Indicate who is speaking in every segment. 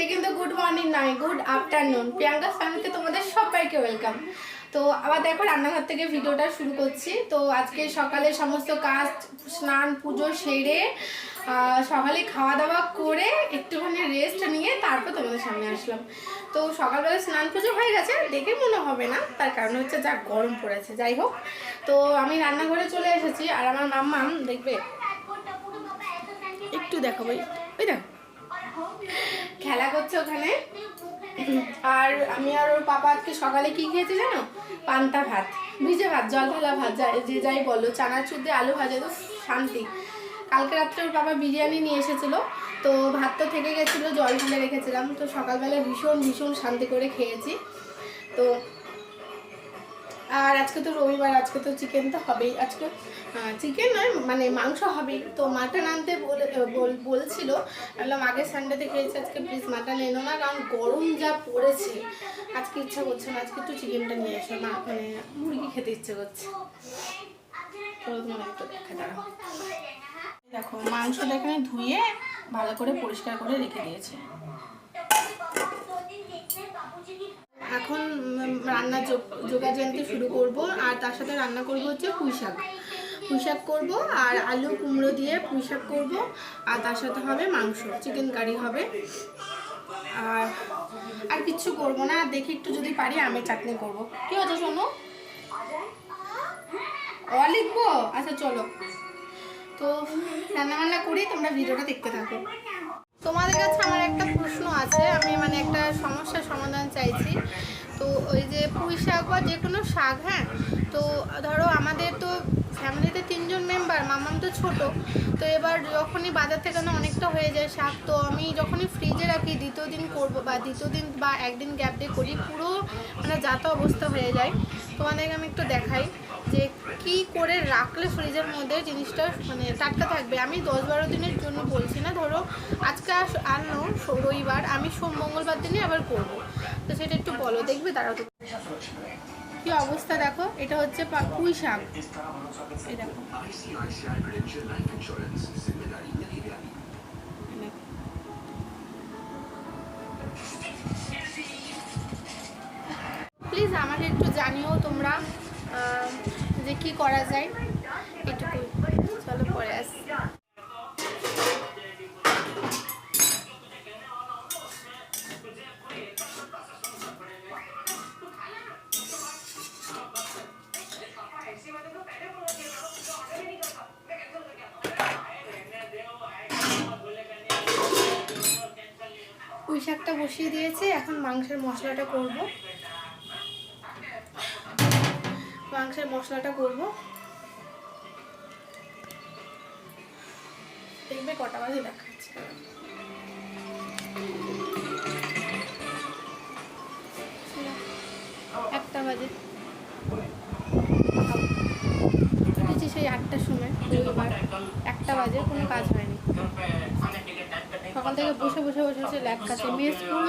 Speaker 1: আজকে কিন্তু good morning নয় গুড আফটারনুন প্রিয়াঙ্কা ফ্যামিলিতে তোমাদের সবাইকে ওয়েলকাম তো আবার দেখো রান্নাঘর থেকে ভিডিওটা শুরু করছি। তো আজকে সকালে সমস্ত কাজ, স্নান, পুজো সেরে সকালে খাওয়া দাওয়া করে একটুখানি রেস্ট নিয়ে তারপর তোমাদের সামনে আসলাম। তো সকালবেলা স্নান পুজো হয়ে গেছে, দেখে মনে হবে না। তার কারণ হচ্ছে যা গরম পড়েছে, যাই হোক। তো আমি রান্নাঘরে চলে এসেছি আর আমার মাম্মাম, দেখবে? একটু দেখো ভাই ওই দেখো খেলা করছে ওখানে। আর আমি আর ওর পাপা আজকে সকালে কি খেয়েছি জানো? পান্তা ভাত, ভিজে ভাত, জল ঢালা ভাত, যা- যে যাই বলো, চানাচুর দিয়ে আলু ভাজা, তো শান্তি। কালকে রাত্রে ওর বাবা বিরিয়ানি নিয়ে এসেছিল, তো ভাত তো থেকে গেছিল, জল ঢেলে রেখেছিলাম, তো সকালবেলা ভীষণ ভীষণ শান্তি করে খেয়েছি। তো আর আজকে তো রবিবার, আজকে তো চিকেন তো হবেই। আজকে চিকেন নয় মানে মাংস হবেই। তো মাটন আনতে বলে, বল- বলছিল, বললাম আগের সানডেতে খেয়েছি, আজকে প্লিজ মাটন এনো না, কারণ গরম যা পড়েছে, আজকে ইচ্ছা করছে না, আজকে একটু চিকেনটা নিয়ে এসো না মানে মুরগি খেতে ইচ্ছে করছে। দেখো, মাংসটা এখানে ধুয়ে ভালো করে পরিষ্কার করে রেখে দিয়েছে। এখন রান্না যোগাযন্ত্র শুরু করব, আর তার সাথে রান্না করব হচ্ছে পুঁই শাক। পুঁই শাক করব, আর আলু, কুমড়ো দিয়ে পুঁই শাক করব, আর তার সাথে হবে মাংস, চিকেন কারি হবে। আর আর কিচ্ছু করব না, দেখি একটু যদি পারি, আমের চাটনি করব। কি হচ্ছে শোনো অ আচ্ছা চলো। তো রান্না বান্না করি, তোমরা ভিডিওটা দেখতে থাকো। তোমাদের কাছে আমার একটা প্রশ্ন আছে, আমি মানে একটা সমস্যার সমাধান চাইছি। তো ওই যে পুঁই শাক বা যে কোনো শাক হ্যাঁ? তো ধরো আমাদের তো ফ্যামিলিতে তিনজন মেম্বার মামাম তো ছোট। তো এবার যখনই বাজার থেকে না অনেকটা হয়ে যায় শাক, তো আমি যখনই ফ্রিজে রাখি, দ্বিতীয় দিন করব বা দ্বিতীয় দিন বা একদিন গ্যাপ দিয়ে করি, পুরো মানে যাতা অবস্থা হয়ে যায়। তোমাদেরকে আমি একটু দেখাই। যে কি করে রাখলে ফ্রিজের মধ্যে জিনিসটা মানে টাটকা থাকবে। আমি দশ বারো দিনের জন্য বলছি না, ধরো আজকে আনলো রবিবার, আমি সোম, মঙ্গলবার দিনে আবার করব। তো সেটা একটু বলো, দেখবে তারা তো। কি অবস্থা দেখো, এটা হচ্ছে পুঁই শাক। প্লিজ আমাকে একটু জানিও তোমরা। যে কি করা যায়, এটুকু চলো পরে আসি। পুঁই শাকটা বসিয়ে দিয়েছি, এখন মাংসের মশলাটা করব। মাংসের মশলাটা করব। দেখবে কটা বাজে দেখাচ্ছে। একটা বাজে। উঠেছি সেই আটটার সময় একটা বাজে, কোনো কাজ হয়নি। সকাল থেকে বসে বসে বসে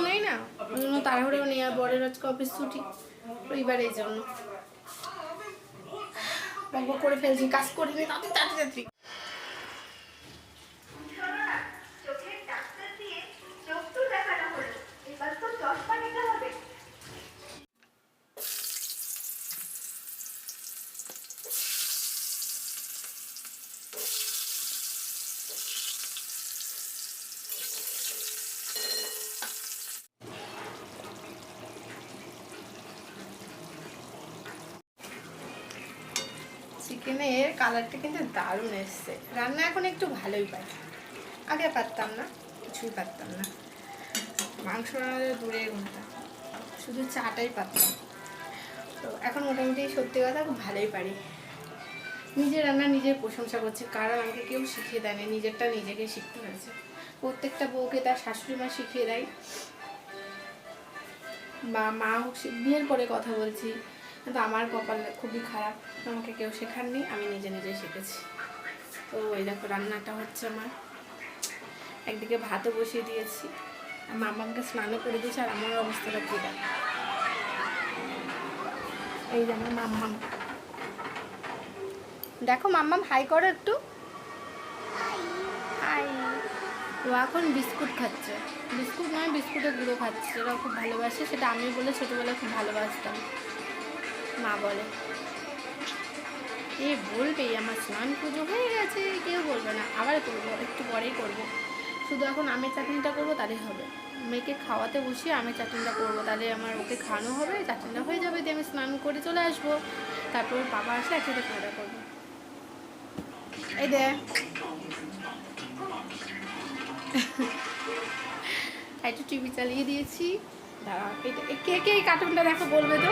Speaker 1: নেই না, ওই জন্য বরের ছুটি এই জন্য। বক বক করে ফেলছি কাজ করি নি তাড়াতাড়ি তাড়াতাড়ি
Speaker 2: চোখের ডাক্তার দিয়ে চোখ তো দেখানো হলো এবার তো চশমা নিতে হবে
Speaker 1: চিকেনের কালারটা কিন্তু দারুণ এসছে। রান্না এখন একটু ভালোই পাই। আগে পারতাম না, কিছুই পারতাম না। মাংস রান্না দূরে ঘণ্টা শুধু চাটাই পারতাম। তো এখন মোটামুটি সত্যি কথা খুব ভালোই পারি। নিজের রান্না নিজের প্রশংসা করছে। কারণ আমাকে কেউ শিখিয়ে দেয়নি, নিজেরটা নিজেকে শিখতে হয়েছে। প্রত্যেকটা বউকে তার শাশুড়ি মা শিখিয়ে দেয়। বা মা হোক বিয়ের পরে কথা বলছি। কিন্তু আমার কপাল খুবই খারাপ। আমাকে কেউ শেখাননি আমি নিজে নিজে শিখেছি। তো ওই দেখো রান্নাটা হচ্ছে আমার। একদিকে ভাতও বসিয়ে দিয়েছি মামাকে স্নানও করে দিয়েছি আর আমার অবস্থাটা কী দেখো? এই যে আমার মাম্মাম। দেখো মাম্মাম হাই করো একটু। হাই। ও এখন বিস্কুট খাচ্ছে। বিস্কুট নয় বিস্কুটের গুঁড়ো খাচ্ছে। যেটা খুব ভালোবাসে সেটা আমি বলে ছোটোবেলায় খুব ভালোবাসতাম। মা বলে। এ বলবেই আমার স্নান পুজো হয়ে গেছে, কেউ বলবে না, আবার করব, একটু পরেই করব। শুধু এখন আমের চাটনিটা করব, তাহলেই হবে। মেয়েকে খাওয়াতে বসিয়ে আমের চাটনিটা করব, তাহলে আমার ওকে খাওয়ানো হবে, চাটনিটা হয়ে যাবে, দিয়ে আমি স্নান করে চলে আসব। তারপর বাবা আসলে একসাথে খাওয়া করব। এই দে। একটু টিভি চালিয়ে দিয়েছি। দাঁড়া, এটা কে কে এই কার্টুনটা দেখো বলবে তো?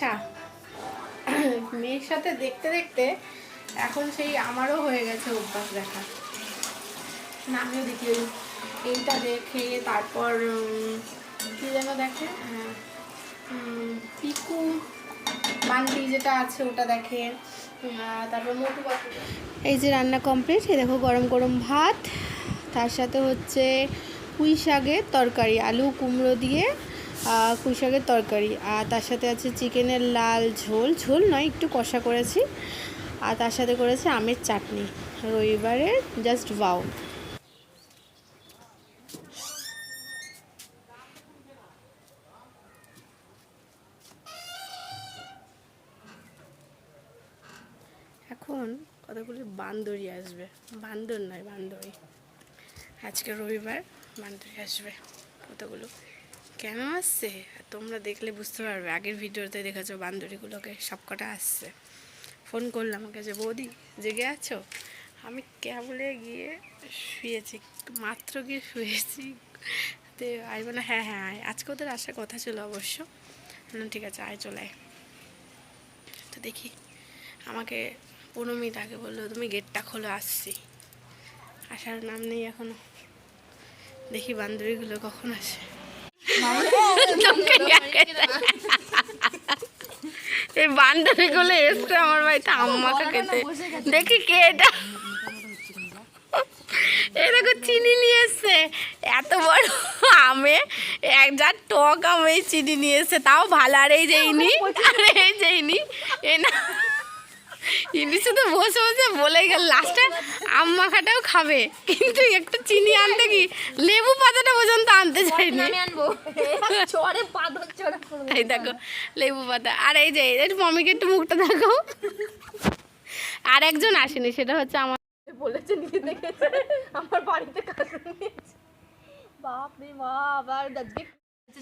Speaker 1: মাসা মেয়ের সাথে দেখতে দেখতে এখন সেই আমারও হয়ে গেছে অভ্যাস দেখা। না আমিও দেখি এইটা দেখে তারপর কি যেন দেখে? হ্যাঁ, পিকু বান্টি যেটা আছে ওটা দেখে। তারপর মোটু এই যে রান্না কমপ্লিট এই দেখো গরম গরম ভাত। তার সাথে হচ্ছে পুঁই শাকের তরকারি আলু কুমড়ো দিয়ে আহ, পুঁই শাকের তরকারি। আর তার সাথে আছে চিকেনের লাল ঝোল। ঝোল নয় একটু কষা করেছি। আর তার সাথে করেছে আমের চাটনি। রবিবারের জাস্ট বাউ এখন কতগুলি বান্দরই আসবে? বান্দর নয় বান্দরি। আজকে রবিবার বান্দরি আসবে কতগুলো? কেন আসছে? তোমরা দেখলে বুঝতে পারবে। আগের ভিডিওতে দেখেছ বান্দরীগুলোকে সবকটা আসছে। ফোন করলাম আমাকে যে, বৌদি, জেগে আছো? আমি ক্যাবলে গিয়ে শুয়েছি, মাত্র গিয়ে শুয়েছি। তো আই বলে হ্যাঁ হ্যাঁ আয়। আজকে ওদের আসার কথা ছিল অবশ্য। বললাম, ঠিক আছে, আয়, চলে আয়। তো দেখি, আমাকে পনেরো মিনিট আগে বলল, তুমি গেটটা খোলো, আসছি। আসার নাম নেই এখনও। দেখি বান্ধবীগুলো কখন আসে। এই বান্ধবীগুলো এসছে আমার বাড়িতে, আম্মাকে খেতে। দেখি কে এটা। দেখো, চিনি নিয়ে এসছে। এত বড় আমে, এক যা টক আমে চিনি নিয়ে এসছে। তাও ভালো। আর এই যে ইনি, আর এই যে ইনি, এ ইনি শুধু বসে বসে বলে গেল লাস্টে আম মাখাটাও খাবে। কিন্তু একটু চিনি আনতে কি লেবু পাতাটা পর্যন্ত আনতে চাইনি।
Speaker 3: আমি
Speaker 1: এই দেখো লেবু পাতা। আর এই যে একটু মমিকে একটু মুখটা দেখো। আর একজন আসেনি সেটা হচ্ছে আমার
Speaker 3: বলেছে নিজে দেখেছে আমার বাড়িতে কাজ নিয়েছে। বাপ রে বাপ আর আজকে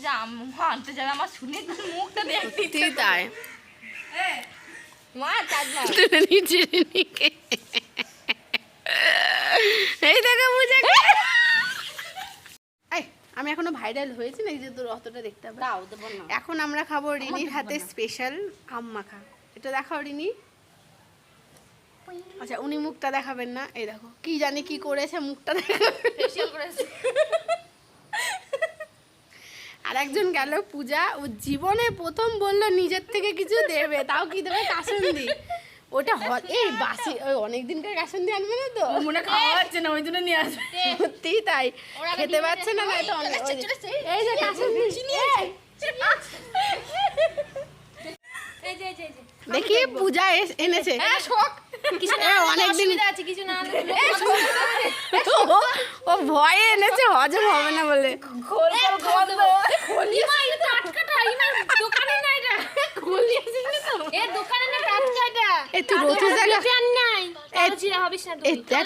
Speaker 3: যে আম্মা আনতে যাবে আমার শুনে মুখটা দেখতে
Speaker 1: তুই। তুলে নিচে নিকে এই দেখো বুঝে আমি এখনও ভাইরাল হয়েছি না এই যে তোর অতটা দেখতে হবে।
Speaker 3: দাও দেবো না।
Speaker 1: এখন আমরা খাব রিনির হাতে স্পেশাল আম মাখা। এটা দেখাও রিনি। আচ্ছা উনি মুখটা দেখাবেন না। এই দেখো কি জানি কি করেছে মুখটা দেখাবেন
Speaker 3: করেছে।
Speaker 1: একজন গেল পূজা ও জীবনে প্রথম বলল নিজের থেকে কিছু দেবে তাও কি দেবে কাসন্দি? ওটা এই বাসি ওই অনেক দিনকার কাসন্দি আনবে না তো?
Speaker 3: মনে খাওয়া হচ্ছে না ওই জন্য নিয়ে আসবে।
Speaker 1: সত্যি তাই। খেতে পাচ্ছে না তো এই যে কাসন্দি দেখি পূজা এস- এনেছে।
Speaker 3: হ্যাঁ
Speaker 1: ও- ভয়ে এনেছে হজম হবে না বলে।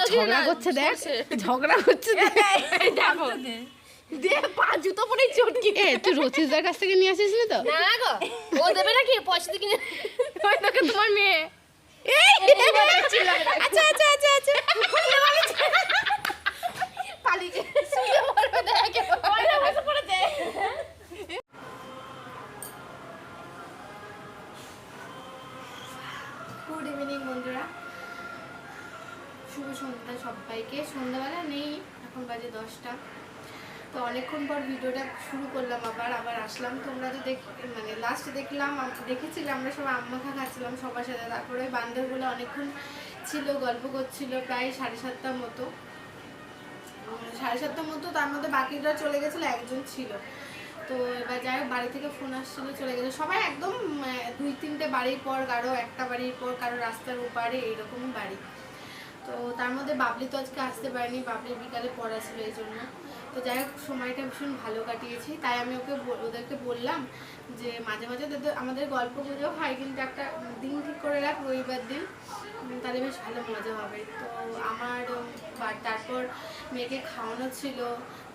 Speaker 1: ঝগড়া করছে দেখ। ঝগড়া করছে পা জুতো পরে চটকি। এ তুই কাছ থেকে নিয়ে আসিস না তো?
Speaker 3: না গো। ও দেবে নাকি? পয়সা দিয়ে কিনে
Speaker 1: তোমার মেয়ে। আচ্ছা আচ্ছা আচ্ছা আচ্ছা। গুড ইভিনিং বন্ধুরা। শুভ সন্ধ্যা সবাইকে। সন্ধ্যাবেলা নেই এখন বাজে দশটা। তো অনেকক্ষণ পর ভিডিওটা শুরু করলাম, আবার আবার আসলাম। তোমরা তো দেখ মানে লাস্ট দেখলাম দেখেছিলে আমরা সবাই আম্মাখা খাচ্ছিলাম সবার সাথে। তারপরে বান্ধবগুলো অনেকক্ষণ ছিল, গল্প করছিল প্রায় সাড়ে সাতটার মতো। সাড়ে সাতটার মতো, তার মধ্যে বাকিরা চলে গেছিল, একজন ছিল। তো এবার যাই হোক, বাড়ি থেকে ফোন আসছিল, চলে গেছে। সবাই একদম দুই তিনটে বাড়ির পর, কারও একটা বাড়ির পর, কারও রাস্তার ওপারে এইরকমই বাড়ি। তো তার মধ্যে বাবলি তো আজকে আসতে পারেনি বাবলির বিকালে পড়া ছিল এই জন্য। তো যাই হোক, সময়টা ভীষণ ভালো কাটিয়েছি। তাই আমি ওকে ওদেরকে বললাম যে মাঝে মাঝে আমাদের গল্প গুজব হয়, কিন্তু একটা দিন ঠিক করে রাখ, রবিবার দিন। তাহলে বেশ ভালো মজা হবে। তো আমার তারপর মেয়েকে খাওয়ানো ছিল,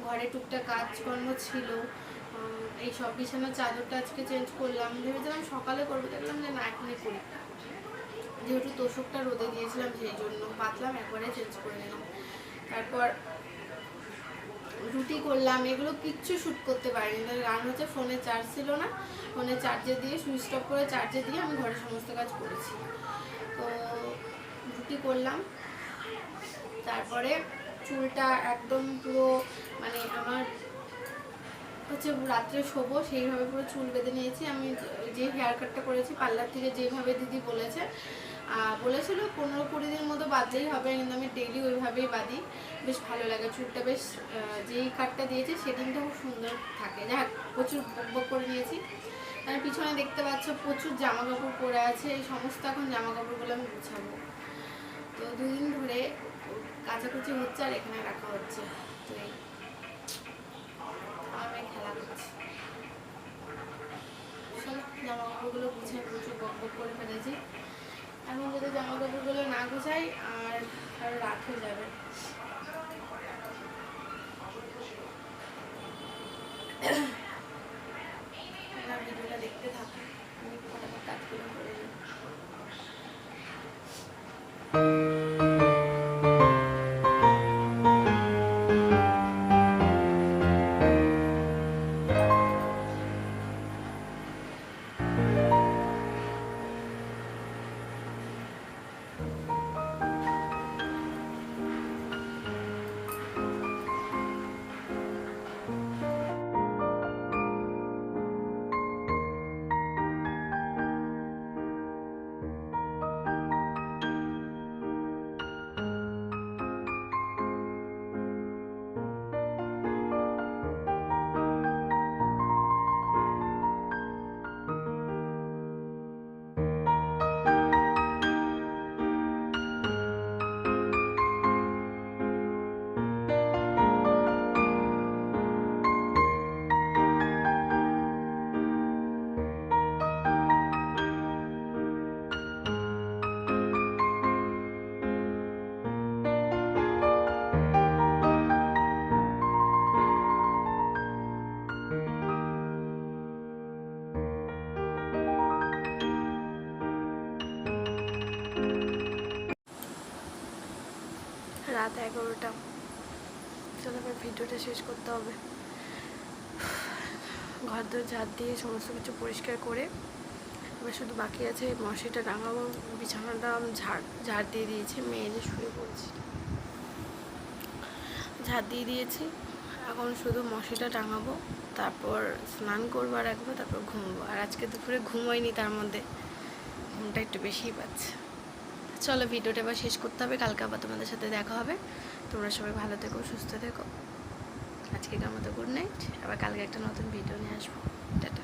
Speaker 1: ঘরে টুকটাক কাজকর্ম ছিল এই সব বিছানার চাদরটা আজকে চেঞ্জ করলাম। ভেবেছিলাম সকালে করব, দেখলাম যে না, এখনই করি। যেহেতু তোষকটা রোদে দিয়েছিলাম, সেই জন্য পাতলাম, একবারে চেঞ্জ করে নিলাম। তারপর রুটি করলাম, এগুলো কিচ্ছু শ্যুট করতে পারিনি। কারণ হচ্ছে ফোনে চার্জ ছিল না ফোনে চার্জে দিয়ে সুইচ অফ করে চার্জে দিয়ে আমি ঘরের সমস্ত কাজ করেছি। তো রুটি করলাম, তারপরে চুলটা একদম পুরো মানে আমার হচ্ছে রাত্রে শোবো, সেইভাবে পুরো চুল বেঁধে নিয়েছি। আমি যে হেয়ার কাটটা করেছি, পার্লার থেকে যেভাবে দিদি বলেছে বলেছিল পনেরো কুড়ি দিন মতো বাদলেই হবে কিন্তু আমি ডেইলি ওইভাবেই বাঁধি বেশ ভালো লাগে চুলটা বেশ যেই কাটটা দিয়েছে সেদিনটা খুব সুন্দর থাকে। হোক, প্রচুর বক করে নিয়েছি। আর পিছনে দেখতে পাচ্ছ প্রচুর জামা কাপড় পরে আছে এই সমস্ত এখন জামা কাপড়গুলো আমি গুছাবো। তো দুদিন ধরে কাচাকুচি হচ্ছে আর এখানে রাখা হচ্ছে। তো এই আমি খেলা করছি। জামা কাপড়গুলো গুছিয়ে প্রচুর বক করে ফেলেছি। এখন যদি জামা কাপড়গুলো না গুছাই আর আর রাত যাবে।
Speaker 4: রাত এগারোটা চলো এবার ভিডিওটা শেষ করতে হবে। ঘর দর ঝাড় দিয়ে সমস্ত কিছু পরিষ্কার করে এবার শুধু বাকি আছে মশিটা টাঙাবো বিছানাটা ঝাড় ঝাড় দিয়ে দিয়েছি, মেয়ে যে শুয়ে পড়ছি। ঝাড় দিয়ে দিয়েছি, এখন শুধু মশিটা টাঙাবো তারপর স্নান করব আর একবার তারপর ঘুমবো। আর আজকে দুপুরে ঘুমোয়নি তার মধ্যে ঘুমটা একটু বেশিই পাচ্ছে। চলো ভিডিওটা এবার শেষ করতে হবে, কালকে আবার তোমাদের সাথে দেখা হবে। তোমরা সবাই ভালো থেকো, সুস্থ থেকো। আজকে আমাদের গুড নাইট আবার কালকে একটা নতুন ভিডিও নিয়ে আসব। টাটা।